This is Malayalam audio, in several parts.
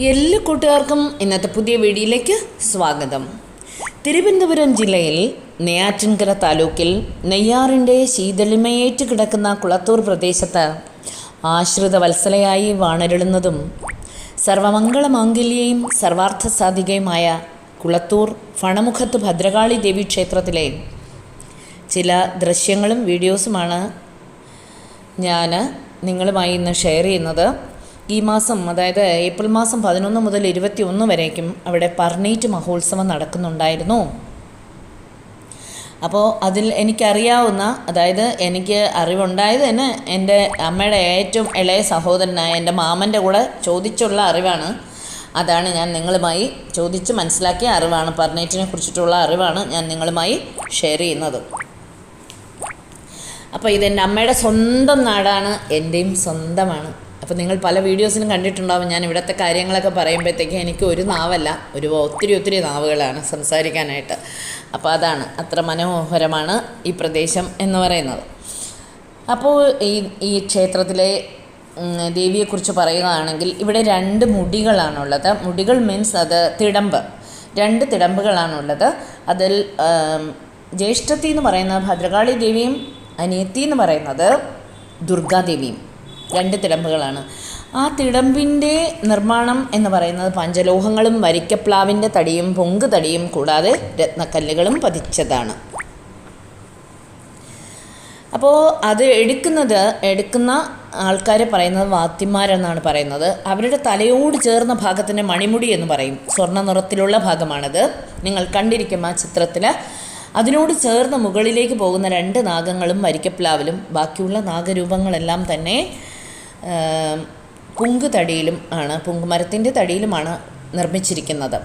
എല്ലാ കൂട്ടുകാർക്കും ഇന്നത്തെ പുതിയ വീഡിയോയിലേക്ക് സ്വാഗതം. തിരുവനന്തപുരം ജില്ലയിൽ നെയ്യാറ്റിൻകര താലൂക്കിൽ നെയ്യാറിന്റെ ശീതളിമയേറ്റ് കിടക്കുന്ന കുളത്തൂർ പ്രദേശത്ത് ആശ്രിത വത്സലയായി വാണരുളുന്നതും സർവമംഗളമാംഗല്യയും സർവാർത്ഥ സാധികയുമായ കുളത്തൂർ ഫണമുഖത്ത് ഭദ്രകാളി ദേവി ക്ഷേത്രത്തിലെ ചില ദൃശ്യങ്ങളും വീഡിയോസുമാണ് ഞാൻ നിങ്ങളുമായി ഇന്ന് ഷെയർ ചെയ്യുന്നത്. ഈ മാസം അതായത് ഏപ്രിൽ മാസം പതിനൊന്ന് മുതൽ ഇരുപത്തി ഒന്ന് വരേക്കും അവിടെ പർണീറ്റ് മഹോത്സവം നടക്കുന്നുണ്ടായിരുന്നു. അപ്പോൾ അതിൽ എനിക്കറിയാവുന്ന അതായത് എനിക്ക് അറിവുണ്ടായത് തന്നെ എന്റെ അമ്മയുടെ ഏറ്റവും ഇളയ സഹോദരനായ എന്റെ മാമന്റെ കൂടെ ചോദിച്ചുള്ള അറിവാണ്. അതാണ് ഞാൻ നിങ്ങളുമായി ചോദിച്ച് മനസ്സിലാക്കിയ അറിവാണ്. പർണേറ്റിനെ കുറിച്ചിട്ടുള്ള അറിവാണ് ഞാൻ നിങ്ങളുമായി ഷെയർ ചെയ്യുന്നത്. അപ്പോൾ ഇതെന്റെ അമ്മയുടെ സ്വന്തം നാടാണ് എന്റെയും സ്വന്തമാണ്. അപ്പോൾ നിങ്ങൾ പല വീഡിയോസിലും കണ്ടിട്ടുണ്ടാവും. ഞാൻ ഇവിടുത്തെ കാര്യങ്ങളൊക്കെ പറയുമ്പോഴത്തേക്ക് എനിക്ക് ഒരു നാവല്ല ഒരു ഒത്തിരി ഒത്തിരി നാവുകളാണ് സംസാരിക്കാനായിട്ട്. അപ്പോൾ അതാണ് അത്ര മനോഹരമാണ് ഈ പ്രദേശം എന്ന് പറയുന്നത്. അപ്പോൾ ഈ ഈ ക്ഷേത്രത്തിലെ ദേവിയെക്കുറിച്ച് പറയുകയാണെങ്കിൽ ഇവിടെ രണ്ട് മുടികളാണുള്ളത്. മുടികൾ മീൻസ് അത് തിടമ്പ്. രണ്ട് തിടമ്പുകളാണുള്ളത്. അതിൽ ജ്യേഷ്ഠത്തി എന്ന് പറയുന്നത് ഭദ്രകാളി ദേവിയും അനിയത്തി എന്ന് പറയുന്നത് ദുർഗാദേവിയും. രണ്ട് തിടമ്പുകളാണ്. ആ തിടമ്പിന്റെ നിർമ്മാണം എന്ന് പറയുന്നത് പഞ്ചലോഹങ്ങളും വരിക്കപ്ലാവിന്റെ തടിയും പൊങ്ക് തടിയും കൂടാതെ രത്നക്കല്ലുകളും പതിച്ചതാണ്. അപ്പോൾ അത് എടുക്കുന്നത് എടുക്കുന്ന ആൾക്കാർ പറയുന്നത് വാത്തിമാരെന്നാണ് പറയുന്നത്. അവരുടെ തലയോട് ചേർന്ന ഭാഗത്തിന്റെ മണിമുടി എന്ന് പറയും. സ്വർണ നിറത്തിലുള്ള ഭാഗമാണത്. നിങ്ങൾ കണ്ടിരിക്കും ആ ചിത്രത്തിൽ അതിനോട് ചേർന്ന് മുകളിലേക്ക് പോകുന്ന രണ്ട് നാഗങ്ങളും വരിക്കപ്ലാവിലും ബാക്കിയുള്ള നാഗരൂപങ്ങളെല്ലാം തന്നെ പുങ്ക് തടിയിലും ആണ് പുങ്കുമരത്തിന്റെ തടിയിലുമാണ് നിർമ്മിച്ചിരിക്കുന്നത്.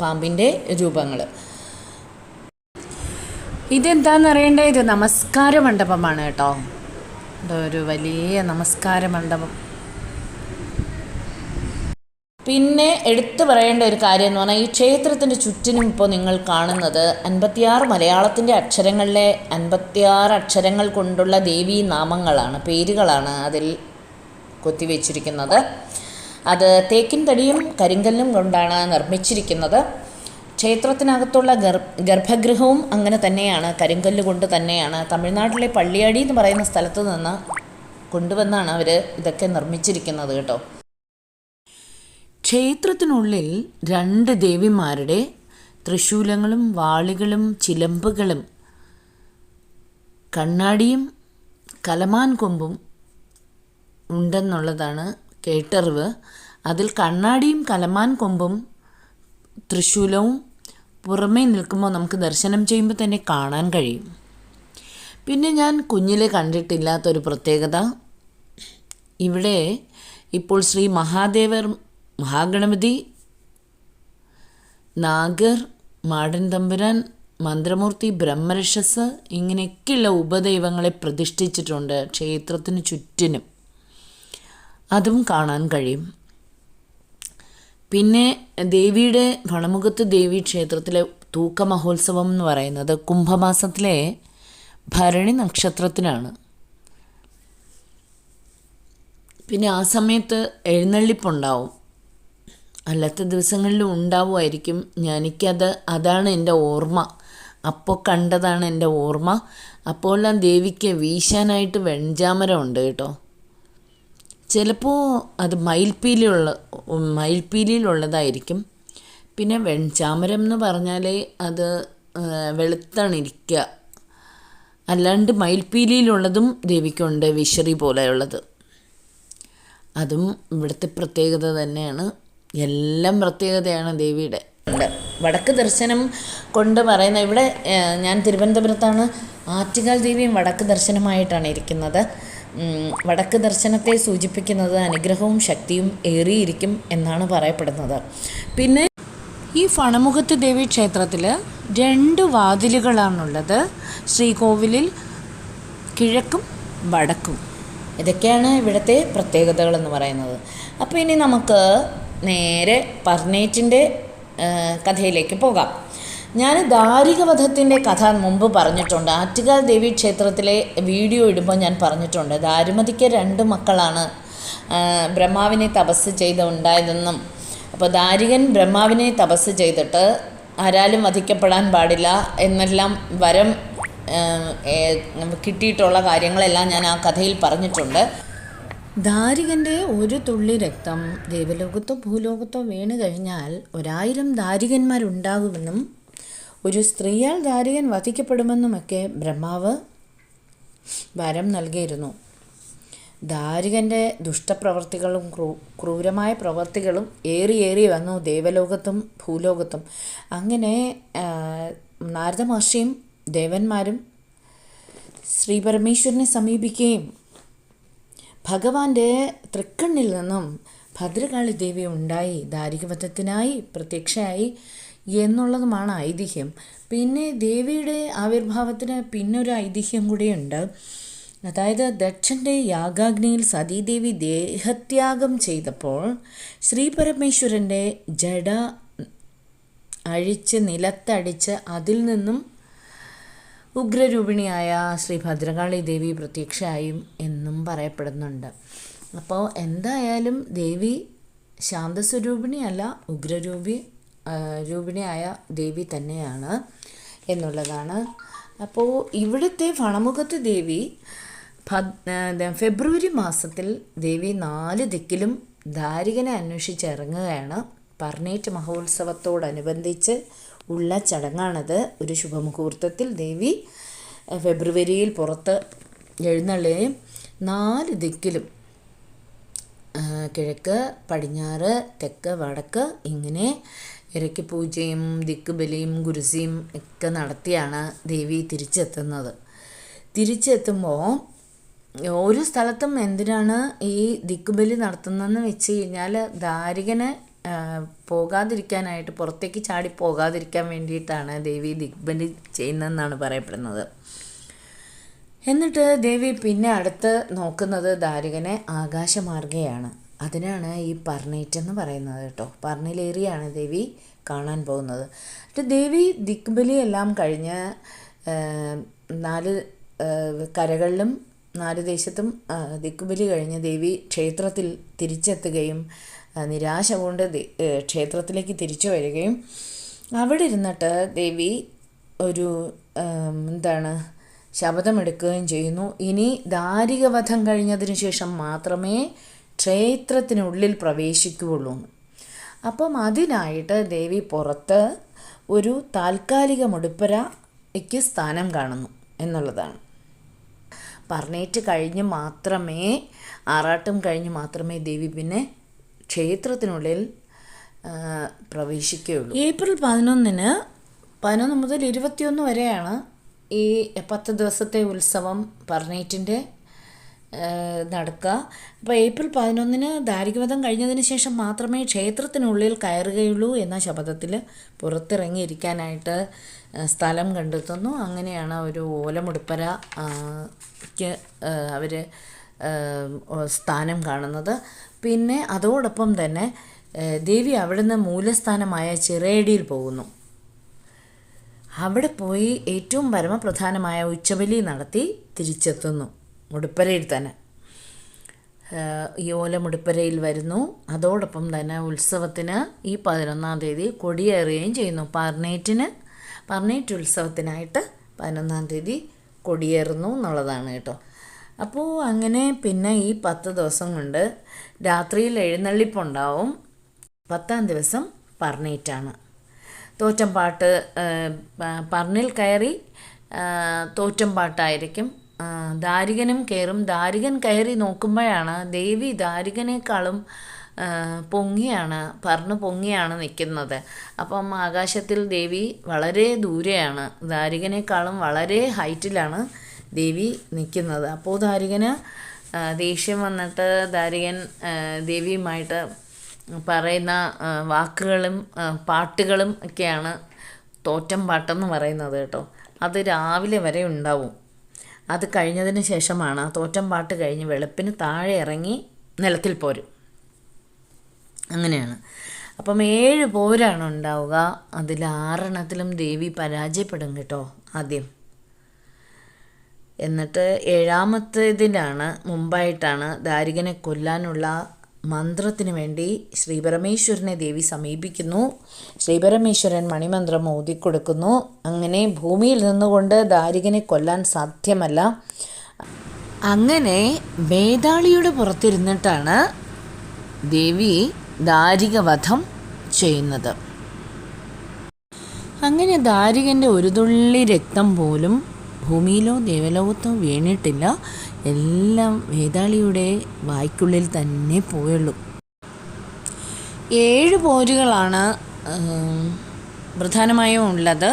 പാമ്പിന്റെ രൂപങ്ങൾ ഇതെന്താന്ന് അറിയേണ്ടത് ഇത് നമസ്കാര മണ്ഡപമാണ് കേട്ടോ. ഒരു വലിയ നമസ്കാര മണ്ഡപം പിന്നെ എടുത്തു പറയേണ്ട ഒരു കാര്യം എന്ന് പറഞ്ഞാൽ ഈ ക്ഷേത്രത്തിന്റെ ചുറ്റിനും ഇപ്പോൾ നിങ്ങൾ കാണുന്നത് അൻപത്തിയാറ് മലയാളത്തിന്റെ അക്ഷരങ്ങളിലെ അൻപത്തിയാറ് അക്ഷരങ്ങൾ കൊണ്ടുള്ള ദേവീ നാമങ്ങളാണ് പേരുകളാണ് അതിൽ കൊത്തിവെച്ചിരിക്കുന്നത്. അത് തേക്കിൻ തടിയും കരിങ്കല്ലും കൊണ്ടാണ് നിർമ്മിച്ചിരിക്കുന്നത്. ക്ഷേത്രത്തിനകത്തുള്ള ഗർ ഗർഭഗൃഹവും അങ്ങനെ തന്നെയാണ് കരിങ്കല്ല് കൊണ്ട് തന്നെയാണ്. തമിഴ്നാട്ടിലെ പള്ളിയാടി എന്ന് പറയുന്ന സ്ഥലത്ത് നിന്ന് കൊണ്ടുവന്നാണ് അവർ ഇതൊക്കെ നിർമ്മിച്ചിരിക്കുന്നത് കേട്ടോ. ക്ഷേത്രത്തിനുള്ളിൽ രണ്ട് ദേവിമാരുടെ തൃശൂലങ്ങളും വാളുകളും ചിലമ്പുകളും കണ്ണാടിയും കലമാൻ കൊമ്പും ഉണ്ടെന്നുള്ളതാണ് കേട്ടറിവ്. അതിൽ കണ്ണാടിയും കലമാൻ കൊമ്പും തൃശൂലവും പുറമേ നിൽക്കുമ്പോൾ നമുക്ക് ദർശനം ചെയ്യുമ്പോൾ തന്നെ കാണാൻ കഴിയും. പിന്നെ ഞാൻ കുഞ്ഞിലെ കണ്ടിട്ടില്ലാത്തൊരു പ്രത്യേകത. ഇവിടെ ഇപ്പോൾ ശ്രീ മഹാദേവർ മഹാഗണപതി നാഗർ മാടൻ തമ്പുരാൻ മന്ത്രമൂർത്തി ബ്രഹ്മരക്ഷസ് ഇങ്ങനെയൊക്കെയുള്ള ഉപദൈവങ്ങളെ പ്രതിഷ്ഠിച്ചിട്ടുണ്ട് ക്ഷേത്രത്തിന് ചുറ്റിനും. അതും കാണാൻ കഴിയും. പിന്നെ ദേവിയുടെ ഭണമുഖത്ത് ദേവി ക്ഷേത്രത്തിലെ തൂക്ക മഹോത്സവം എന്ന് പറയുന്നത് കുംഭമാസത്തിലെ ഭരണി നക്ഷത്രത്തിനാണ്. പിന്നെ ആ സമയത്ത് എഴുന്നള്ളിപ്പുണ്ടാവും. അല്ലാത്ത ദിവസങ്ങളിലും ഉണ്ടാവുമായിരിക്കും. എനിക്കത് അതാണ് എന്റെ ഓർമ്മ. അപ്പോൾ കണ്ടതാണ് എന്റെ ഓർമ്മ. അപ്പോൾ ആ ദേവിക്ക് വീശാനായിട്ട് വെഞ്ചാമരം ഉണ്ട് കേട്ടോ. ചിലപ്പോൾ അത് മയിൽപ്പീലിയുള്ള മയിൽപ്പീലിയിലുള്ളതായിരിക്കും. പിന്നെ വെൺചാമരം എന്ന് പറഞ്ഞാൽ അത് വെളുത്തണിരിക്കുക അല്ലാണ്ട് മയിൽപ്പീലിയിലുള്ളതും ദേവിക്കുണ്ട് വിശറി പോലെയുള്ളത്. അതും ഇവിടുത്തെ പ്രത്യേകത തന്നെയാണ്. എല്ലാം പ്രത്യേകതയാണ് ദേവിയുടെ. വടക്ക് ദർശനം കൊണ്ട് പറയുന്ന ഇവിടെ ഞാൻ തിരുവനന്തപുരത്താണ് ആറ്റുകാൽ ദേവിയും വടക്ക് ദർശനമായിട്ടാണ് ഇരിക്കുന്നത്. വടക്ക് ദർശനത്തെ സൂചിപ്പിക്കുന്നത് അനുഗ്രഹവും ശക്തിയും ഏറിയിരിക്കും എന്നാണ് പറയപ്പെടുന്നത്. പിന്നെ ഈ ഫണമുഖത്ത് ദേവി ക്ഷേത്രത്തിൽ രണ്ട് വാതിലുകളാണുള്ളത്. ശ്രീകോവിലിൽ കിഴക്കും വടക്കും. ഇതൊക്കെയാണ് ഇവിടുത്തെ പ്രത്യേകതകളെന്ന് പറയുന്നത്. അപ്പോൾ ഇനി നമുക്ക് നേരെ പർണേറ്റിന്റെ കഥയിലേക്ക് പോകാം. ഞാൻ ദാരികവധത്തിന്റെ കഥ മുമ്പ് പറഞ്ഞിട്ടുണ്ട്. ആറ്റുകാൽ ദേവി ക്ഷേത്രത്തിലെ വീഡിയോ ഇടുമ്പോൾ ഞാൻ പറഞ്ഞിട്ടുണ്ട്. ദാരുമതിക്ക് രണ്ട് മക്കളാണ് ബ്രഹ്മാവിനെ തപസ് ചെയ്ത് ഉണ്ടായതെന്നും അപ്പോൾ ദാരികൻ ബ്രഹ്മാവിനെ തപസ് ചെയ്തിട്ട് ആരാലും വധിക്കപ്പെടാൻ പാടില്ല എന്നെല്ലാം വരം കിട്ടിയിട്ടുള്ള കാര്യങ്ങളെല്ലാം ഞാൻ ആ കഥയിൽ പറഞ്ഞിട്ടുണ്ട്. ദാരികന്റെ ഒരു തുള്ളി രക്തം ദേവലോകത്തോ ഭൂലോകത്തോ വീണ് കഴിഞ്ഞാൽ ഒരായിരം ദാരികന്മാരുണ്ടാകുമെന്നും ഒരു സ്ത്രീയാൽ ദാരികൻ വധിക്കപ്പെടുമെന്നുമൊക്കെ ബ്രഹ്മാവ് വരം നൽകിയിരുന്നു. ദാരികന്റെ ദുഷ്ടപ്രവർത്തികളും ക്രൂ ക്രൂരമായ പ്രവർത്തികളും ഏറി ഏറി വന്നു ദേവലോകത്തും ഭൂലോകത്തും. അങ്ങനെ നാരദ മഹർഷിയും ദേവന്മാരും ശ്രീ പരമേശ്വരനെ സമീപിക്കുകയും ഭഗവാന്റെ തൃക്കണ്ണിൽ നിന്നും ഭദ്രകാളി ദേവി ഉണ്ടായി. ദാരികവധത്തിനായി പ്രത്യക്ഷയായി എന്നുള്ളതുമാണ് ഐതിഹ്യം. പിന്നെ ദേവിയുടെ ആവിർഭാവത്തിന് പിന്നൊരു ഐതിഹ്യം കൂടിയുണ്ട്. അതായത് ദക്ഷന്റെ യാഗാഗ്നിയിൽ സതീദേവി ദേഹത്യാഗം ചെയ്തപ്പോൾ ശ്രീപരമേശ്വരന്റെ ജഡ അഴിച്ച് നിലത്തടിച്ച് അതിൽ നിന്നും ഉഗ്രരൂപിണിയായ ശ്രീ ഭദ്രകാളി ദേവി പ്രത്യക്ഷയായും എന്നും പറയപ്പെടുന്നുണ്ട്. അപ്പോൾ എന്തായാലും ദേവി ശാന്തസ്വരൂപിണിയല്ല ഉഗ്രരൂപി രൂപിണിയായ ദേവി തന്നെയാണ് എന്നുള്ളതാണ്. അപ്പോൾ ഇവിടുത്തെ ഫണമുഖത്ത് ദേവി ഫെബ്രുവരി മാസത്തിൽ ദേവി നാല് ദിക്കിലും ധാരികനെ അന്വേഷിച്ച് ഇറങ്ങുകയാണ് പർണേറ്റ് മഹോത്സവത്തോടനുബന്ധിച്ച് ഉള്ള ചടങ്ങാണത്. ഒരു ശുഭമുഹൂർത്തത്തിൽ ദേവി ഫെബ്രുവരിയിൽ പുറത്ത് എഴുന്നള്ളുകയും നാല് ദിക്കിലും കിഴക്ക് പടിഞ്ഞാറ് തെക്ക് വടക്ക് ഇങ്ങനെ ഇരയ്ക്ക് പൂജയും ദിക്ക് ബലിയും ഗുരുസിയും ഒക്കെ നടത്തിയാണ് ദേവി തിരിച്ചെത്തുന്നത്. തിരിച്ചെത്തുമ്പോൾ ഓരോ സ്ഥലത്തും എന്തിനാണ് ഈ ദിക്കുബലി നടത്തുന്നതെന്ന് വെച്ച് കഴിഞ്ഞാൽ ദാരികന് പോകാതിരിക്കാനായിട്ട് പുറത്തേക്ക് ചാടി പോകാതിരിക്കാൻ വേണ്ടിയിട്ടാണ് ദേവി ദിഗ്ബലി ചെയ്യുന്നതെന്നാണ് പറയപ്പെടുന്നത്. എന്നിട്ട് ദേവി പിന്നെ അടുത്ത് നോക്കുന്നത് ദാരികനെ ആകാശമാർഗയാണ്. അതിനാണ് ഈ പർണേറ്റ് എന്ന് പറയുന്നത് കേട്ടോ. പർണിലേറിയാണ് ദേവി കാണാൻ പോകുന്നത്. എന്നിട്ട് ദേവി ദിക്ബലി എല്ലാം കഴിഞ്ഞ് നാല് കരകളിലും നാല് ദേശത്തും ദിക്കുബലി കഴിഞ്ഞ് ദേവി ക്ഷേത്രത്തിൽ തിരിച്ചെത്തുകയും നിരാശ കൊണ്ട് ക്ഷേത്രത്തിലേക്ക് തിരിച്ചു വരികയും അവിടെ ഇരുന്നിട്ട് ദേവി ഒരു എന്താണ് ശപഥമെടുക്കുകയും ചെയ്യുന്നു. ഇനി ദാരികവധം കഴിഞ്ഞതിന് ശേഷം മാത്രമേ ക്ഷേത്രത്തിനുള്ളിൽ പ്രവേശിക്കുകയുള്ളൂ. അപ്പം അതിനായിട്ട് ദേവി പുറത്ത് ഒരു താൽക്കാലിക മുടിപ്പരയ്ക്ക് സ്ഥാനം കാണുന്നു എന്നുള്ളതാണ്. പറഞ്ഞേറ്റ് കഴിഞ്ഞ് മാത്രമേ ആറാട്ടും കഴിഞ്ഞ് മാത്രമേ ദേവി പിന്നെ ക്ഷേത്രത്തിനുള്ളിൽ പ്രവേശിക്കുകയുള്ളൂ. ഏപ്രിൽ പതിനൊന്നിന് പതിനൊന്ന് മുതൽ ഇരുപത്തിയൊന്ന് വരെയാണ് ഈ പത്ത് ദിവസത്തെ ഉത്സവം പറഞ്ഞേറ്റിന്റെ നടക്കുക അപ്പോൾ ഏപ്രിൽ പതിനൊന്നിന് ദാരികവധം കഴിഞ്ഞതിന് ശേഷം മാത്രമേ ക്ഷേത്രത്തിനുള്ളിൽ കയറുകയുള്ളൂ എന്ന ശപഥത്തിൽ പുറത്തിറങ്ങിയിരിക്കാനായിട്ട് സ്ഥലം കണ്ടെത്തുന്നു. അങ്ങനെയാണ് ഒരു ഓലമുടുപ്പര ആ, അവർ സ്ഥാനം കാണുന്നത്. പിന്നെ അതോടൊപ്പം തന്നെ ദേവി അവിടുന്ന് മൂലസ്ഥാനമായ ചിറേടിയിൽ പോകുന്നു. അവിടെ പോയി ഏറ്റവും പരമപ്രധാനമായ ഉച്ചബലി നടത്തി തിരിച്ചെത്തുന്നു. മുടുപ്പരയിൽ തന്നെ. ഈ ഓല മുടുപ്പരയിൽ വരുന്നു. അതോടൊപ്പം തന്നെ ഉത്സവത്തിന് ഈ പതിനൊന്നാം തീയതി കൊടിയേറുകയും ചെയ്യുന്നു. പർണേറ്റിന് പർണേറ്റ് ഉത്സവത്തിനായിട്ട് പതിനൊന്നാം തീയതി കൊടിയേറുന്നു എന്നുള്ളതാണ് കേട്ടോ. അപ്പോൾ അങ്ങനെ പിന്നെ ഈ പത്ത് ദിവസം കൊണ്ട് രാത്രിയിൽ എഴുന്നള്ളിപ്പുണ്ടാവും. പത്താം ദിവസം പർണേറ്റാണ് തോറ്റംപാട്ട് പർണിൽ കയറി തോറ്റംപാട്ടായിരിക്കും ദാരികനും കയറും ദാരികൻ കയറി നോക്കുമ്പോഴാണ് ദേവി ദാരികനേക്കാളും പൊങ്ങിയാണ് പറന്ന് പൊങ്ങിയാണ് നിൽക്കുന്നത്. അപ്പം ആകാശത്തിൽ ദേവി വളരെ ദൂരെയാണ്. ദാരികനേക്കാളും വളരെ ഹൈറ്റിലാണ് ദേവി നിൽക്കുന്നത്. അപ്പോൾ ദാരികന് ദേഷ്യം വന്നിട്ട് ദാരികൻ ദേവിയുമായിട്ട് പറയുന്ന വാക്കുകളും പാട്ടുകളും ഒക്കെയാണ് തോറ്റം പാട്ടെന്ന് പറയുന്നത് കേട്ടോ. അത് രാവിലെ വരെ ഉണ്ടാവും. അത് കഴിഞ്ഞതിന് ശേഷമാണ് ആ തോറ്റം പാട്ട് കഴിഞ്ഞ് വെളുപ്പിന് താഴെ ഇറങ്ങി നിലത്തിൽ പോരും. അങ്ങനെയാണ്. അപ്പം ഏഴ് പോരാണ് ഉണ്ടാവുക. അതിൽ ആറെണ്ണത്തിലും ദേവി പരാജയപ്പെടും കേട്ടോ ആദ്യം. എന്നിട്ട് ഏഴാമത്തേതിലാണ് മുമ്പായിട്ടാണ് ദാരികനെ കൊല്ലാനുള്ള മന്ത്രത്തിന് വേണ്ടി ശ്രീപരമേശ്വരനെ ദേവി സമീപിക്കുന്നു. ശ്രീപരമേശ്വരൻ മണിമന്ത്രം ഓതിക്കൊടുക്കുന്നു അങ്ങനെ ഭൂമിയിൽ നിന്നുകൊണ്ട് ദാരികനെ കൊല്ലാൻ സാധ്യമല്ല. അങ്ങനെ വേതാളിയുടെ പുറത്തിരുന്നിട്ടാണ് ദേവി ദാരികവധം ചെയ്യുന്നത്. അങ്ങനെ ദാരികന്റെ ഒരു തുള്ളി രക്തം പോലും ഭൂമിയിലോ ദേവലോകത്തോ വീണിട്ടില്ല. എല്ലാം വേതാളിയുടെ വായ്ക്കുള്ളിൽ തന്നെ പോയുള്ളൂ. ഏഴ് പോരുകളാണ് പ്രധാനമായും ഉള്ളത്.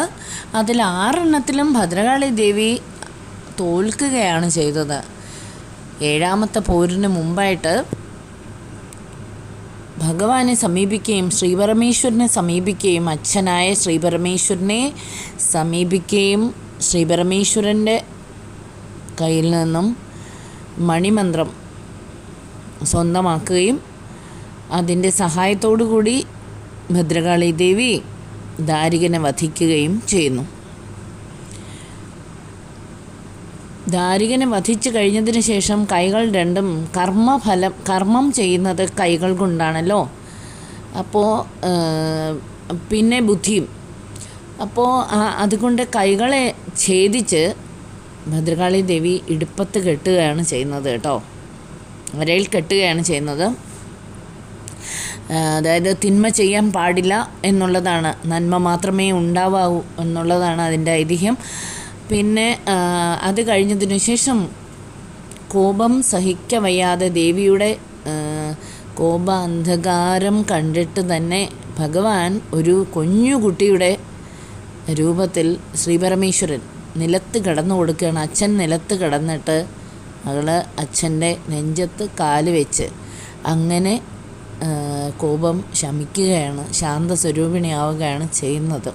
അതിൽ ആറെണ്ണത്തിലും ഭദ്രകാളി ദേവി തോൽക്കുകയാണ് ചെയ്തത്. ഏഴാമത്തെ പോരിന് മുമ്പായിട്ട് ഭഗവാനെ സമീപിക്കുകയും ശ്രീപരമേശ്വരനെ സമീപിക്കുകയും അച്ഛനായ ശ്രീപരമേശ്വരനെ സമീപിക്കുകയും ശ്രീപരമേശ്വരന്റെ കയ്യിൽ നിന്നും മണിമന്ത്രം സ്വന്തമാക്കുകയും അതിന്റെ സഹായത്തോടു കൂടി ഭദ്രകാളി ദേവി ദാരികനെ വധിക്കുകയും ചെയ്യുന്നു. ദാരികനെ വധിച്ചു കഴിഞ്ഞതിന് ശേഷം കൈകൾ രണ്ടും കർമ്മഫലം കർമ്മം ചെയ്യുന്നത് കൈകൾ കൊണ്ടാണല്ലോ. അപ്പോൾ പിന്നെ ബുദ്ധിയും അപ്പോൾ അതുകൊണ്ട് കൈകളെ ഛേദിച്ച് ഭദ്രകാളി ദേവി ഇടുപ്പത്ത് കെട്ടുകയാണ് ചെയ്യുന്നത് കേട്ടോ. വരയിൽ കെട്ടുകയാണ് ചെയ്യുന്നത്. അതായത് തിന്മ ചെയ്യാൻ പാടില്ല എന്നുള്ളതാണ്. നന്മ മാത്രമേ ഉണ്ടാവാവൂ എന്നുള്ളതാണ് അതിന്റെ ഐതിഹ്യം. പിന്നെ അത് കഴിഞ്ഞതിനു ശേഷം കോപം സഹിക്കവയ്യാതെ ദേവിയുടെ കോപ അന്ധകാരം കണ്ടിട്ട് തന്നെ ഭഗവാൻ ഒരു കുഞ്ഞു കുട്ടിയുടെ രൂപത്തിൽ ശ്രീപരമേശ്വരൻ നിലത്ത് കിടന്നു കൊടുക്കുകയാണ്. അച്ഛൻ നിലത്ത് കിടന്നിട്ട് മകൾ അച്ഛന്റെ നെഞ്ചത്ത് കാൽ വെച്ച് അങ്ങനെ കോപം ശമിക്കുകയാണ് ശാന്തസ്വരൂപിണിയാവുകയാണ് ചെയ്യുന്നത്.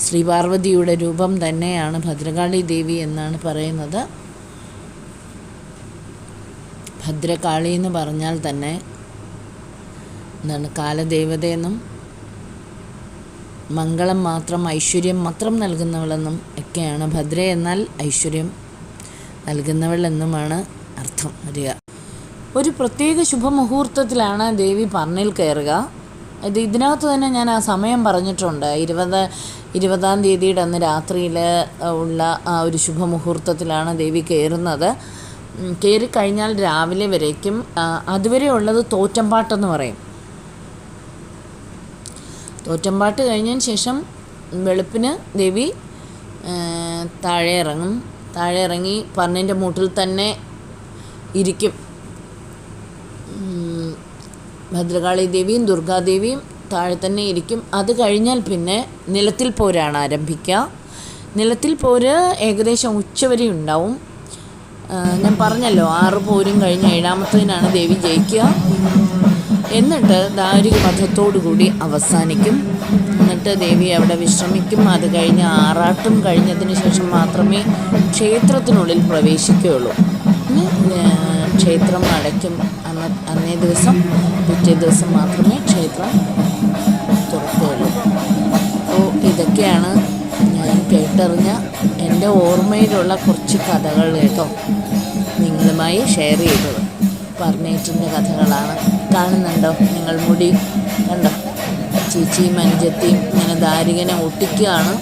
ശ്രീപാർവതിയുടെ രൂപം തന്നെയാണ് ഭദ്രകാളി ദേവി എന്നാണ് പറയുന്നത്. ഭദ്രകാളി എന്ന് പറഞ്ഞാൽ തന്നെ എന്താണ് കാലദേവതയെന്നും മംഗളം മാത്രം ഐശ്വര്യം മാത്രം നൽകുന്നവളെന്നും ഒക്കെയാണ്. ഭദ്ര എന്നാൽ ഐശ്വര്യം നൽകുന്നവൾ എന്നുമാണ് അർത്ഥം. വരിക ഒരു പ്രത്യേക ശുഭമുഹൂർത്തത്തിലാണ് ദേവി പറഞ്ഞിൽ കയറുക. ഇത് ഇതിനകത്ത് തന്നെ ഞാൻ ആ സമയം പറഞ്ഞിട്ടുണ്ട്. ഇരുപത് ഇരുപതാം തീയതിയുടെ അന്ന് രാത്രിയിൽ ഉള്ള ആ ഒരു ശുഭമുഹൂർത്തത്തിലാണ് ദേവി കയറുന്നത്. കയറി കയറിക്കഴിഞ്ഞാൽ രാവിലെ വരേക്കും. അതുവരെ ഉള്ളത് തോറ്റമ്പാട്ടെന്ന് പറയും. തോറ്റമ്പാട്ട് കഴിഞ്ഞതിന് ശേഷം വെളുപ്പിന് ദേവി താഴെ ഇറങ്ങും താഴെ ഇറങ്ങി പറഞ്ഞതിന്റെ മൂട്ടിൽ തന്നെ ഇരിക്കും. ഭദ്രകാളി ദേവിയും ദുർഗാദേവിയും താഴെ തന്നെ ഇരിക്കും. അത് കഴിഞ്ഞാൽ പിന്നെ നിലത്തിൽ പോരാണ് ആരംഭിക്കുക. നിലത്തിൽ പോര് ഏകദേശം ഉച്ചവരെ ഉണ്ടാവും. ഞാൻ പറഞ്ഞല്ലോ ആറ് പോരും കഴിഞ്ഞ് ഏഴാമത്തതിനാണ് ദേവി ജയിക്കുക. എന്നിട്ട് ദാരിക വധത്തോടു കൂടി അവസാനിക്കും. എന്നിട്ട് ദേവി അവിടെ വിശ്രമിക്കും. അത് കഴിഞ്ഞ് ആറാട്ടും കഴിഞ്ഞതിന് ശേഷം മാത്രമേ ക്ഷേത്രത്തിനുള്ളിൽ പ്രവേശിക്കുകയുള്ളൂ. ക്ഷേത്രം അടയ്ക്കും. അന്ന് അന്നേ ദിവസം പിറ്റേ ദിവസം മാത്രമേ ക്ഷേത്രം തുറക്കുകയുള്ളൂ. അപ്പോൾ ഇതൊക്കെയാണ് ഞാൻ കേട്ടറിഞ്ഞ എന്റെ ഓർമ്മയിലുള്ള കുറച്ച് കഥകൾ കേട്ടോ. നിങ്ങളുമായി ഷെയർ ചെയ്തത്. പറഞ്ഞേറ്റിന്റെ കഥകളാണ്. കാണുന്നുണ്ടോ? നിങ്ങൾ മുടി കണ്ടോ? ചേച്ചിയും അനുജത്തിയും ഇങ്ങനെ ദാരികനെ ഒട്ടിക്കുകയാണ്.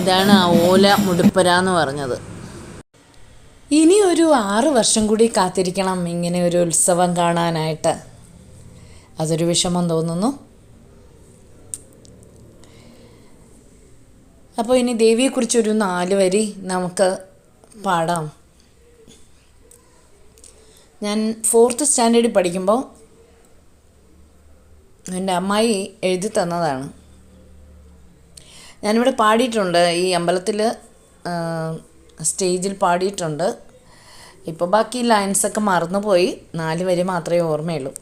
ഇതാണ് ആ ഓല മുടുപ്പര എന്ന് പറഞ്ഞത്. ഇനി ഒരു ആറ് വർഷം കൂടി കാത്തിരിക്കണം ഇങ്ങനെ ഒരു ഉത്സവം കാണാനായിട്ട്. അതൊരു വിഷമം തോന്നുന്നു. അപ്പോൾ ഇനി ദേവിയെക്കുറിച്ചൊരു നാല് വരി നമുക്ക് പാടാം. ഞാൻ ഫോർത്ത് സ്റ്റാൻഡേർഡിൽ പഠിക്കുമ്പോൾ എന്റെ അമ്മായി എഴുതി തന്നതാണ്. ഞാനിവിടെ പാടിയിട്ടുണ്ട്. ഈ അമ്പലത്തിൽ സ്റ്റേജിൽ പാടിയിട്ടുണ്ട്. ഇപ്പോൾ ബാക്കി ലൈൻസൊക്കെ മറന്നുപോയി. നാല് വരി മാത്രമേ ഓർമ്മയുള്ളൂ.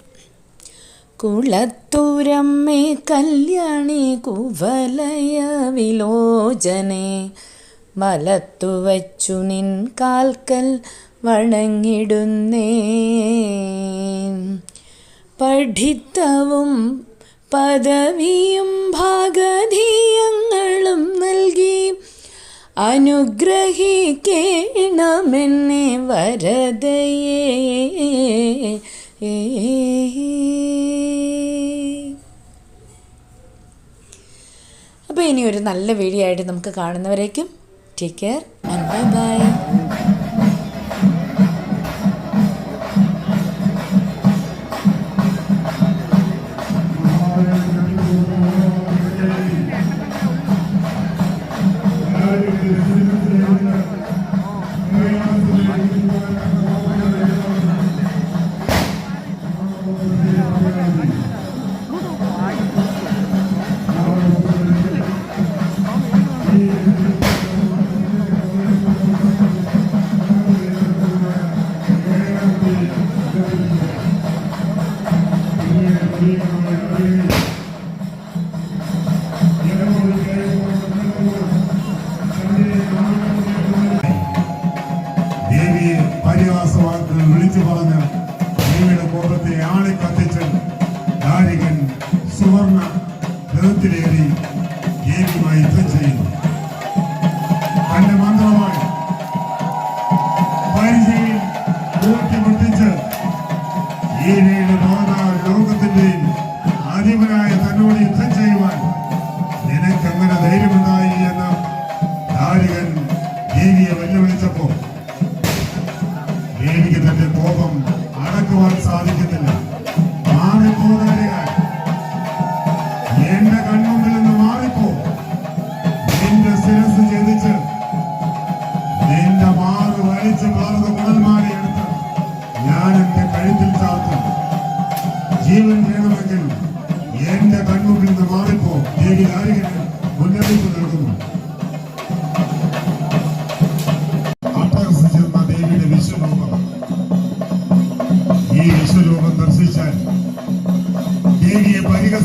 കുളത്തൂരമ്മേ കല്യാണി കുവലയ വിലോചനെ. മലത്തു വച്ചു നിൻ കാൽക്കൽ വണങ്ങിടുന്നേ പഠിത്തവും പദവിയും ഭാഗധീയങ്ങളും നൽകി അനുഗ്രഹിക്കേണമെന്നെ വരതയേ ഏ ഇനി ഒരു നല്ല വീഡിയോ ആയിട്ട് നമുക്ക് കാണുന്നവരേക്കും take care and bye bye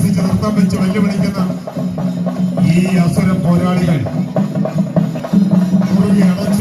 മനസ്സിൽ ചേർത്താൻ വെച്ച് വെല്ലുവിളിക്കുന്ന ഈ അസുര പോരാളികൾ. അടച്ച്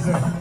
있어요.